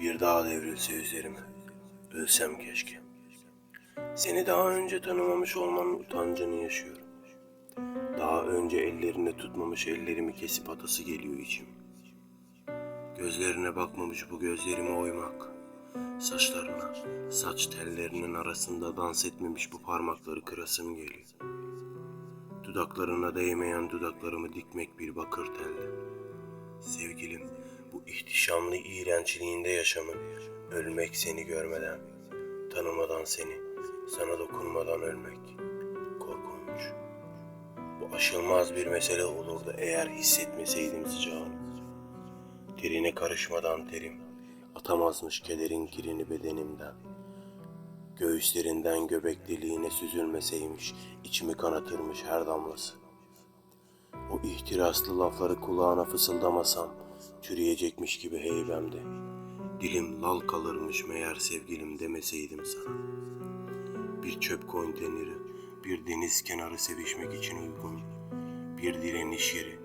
Bir daha devrilse üzerime. Ölsem keşke. Seni daha önce tanımamış olmanın utancını yaşıyorum. Daha önce ellerine tutmamış ellerimi kesip atası geliyor içim. Gözlerine bakmamış bu gözlerimi oymak. Saçlarına, saç tellerinin arasında dans etmemiş bu parmakları kırasım geliyor. Dudaklarına değmeyen dudaklarımı dikmek bir bakır telde. Sevgilim, bu ihtişamlı iğrençliğinde yaşamın, ölmek seni görmeden, tanımadan seni, sana dokunmadan ölmek. Korkunç. Bu aşılmaz bir mesele olurdu eğer hissetmeseydim sıcağını. Terine karışmadan terim, atamazmış kederin kirini bedenimden. Göğüslerinden göbek deliğine süzülmeseymiş, içimi kanatırmış her damlası. O ihtiraslı lafları kulağına fısıldamasam, çürüyecekmiş gibi heybemde. Dilim lal kalırmış meğer sevgilim demeseydim sana. Bir çöp konteyneri, bir deniz kenarı sevişmek için uygun, bir direniş yeri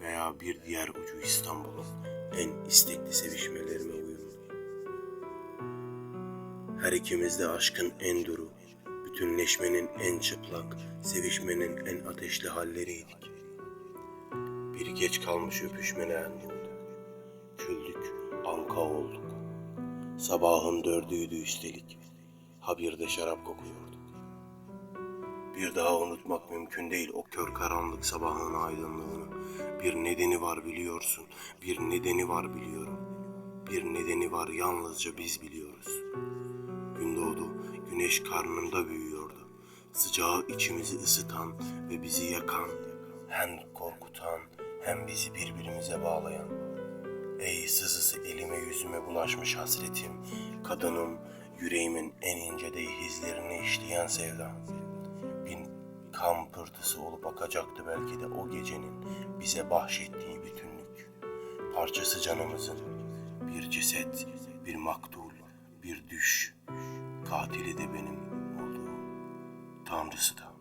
veya bir diğer ucu İstanbul'un en istekli sevişmelerime uyumlu. Her ikimiz de aşkın en duru, bütünleşmenin en çıplak, sevişmenin en ateşli halleriydik. Bir geç kalmış öpüşmene en Sabahın dördüydü üstelik. Ha bir de şarap kokuyorduk. Bir daha unutmak mümkün değil o kör karanlık sabahın aydınlığını. Bir nedeni var biliyorsun, bir nedeni var biliyorum. Bir nedeni var yalnızca biz biliyoruz. Gün doğdu, güneş karnında büyüyordu. Sıcağı içimizi ısıtan ve bizi yakan, hem korkutan hem bizi birbirimize bağlayan. Ey sızısı elime yüzüme bulaşmış hasretim, kadınım, yüreğimin en ince dehlizlerine işleyen sevdam. Bin kan pırtısı olup akacaktı belki de o gecenin bize bahşettiği bütünlük. Parçası canımızın, bir ceset, bir maktul, bir düş, katili de benim olduğum, tanrısı da.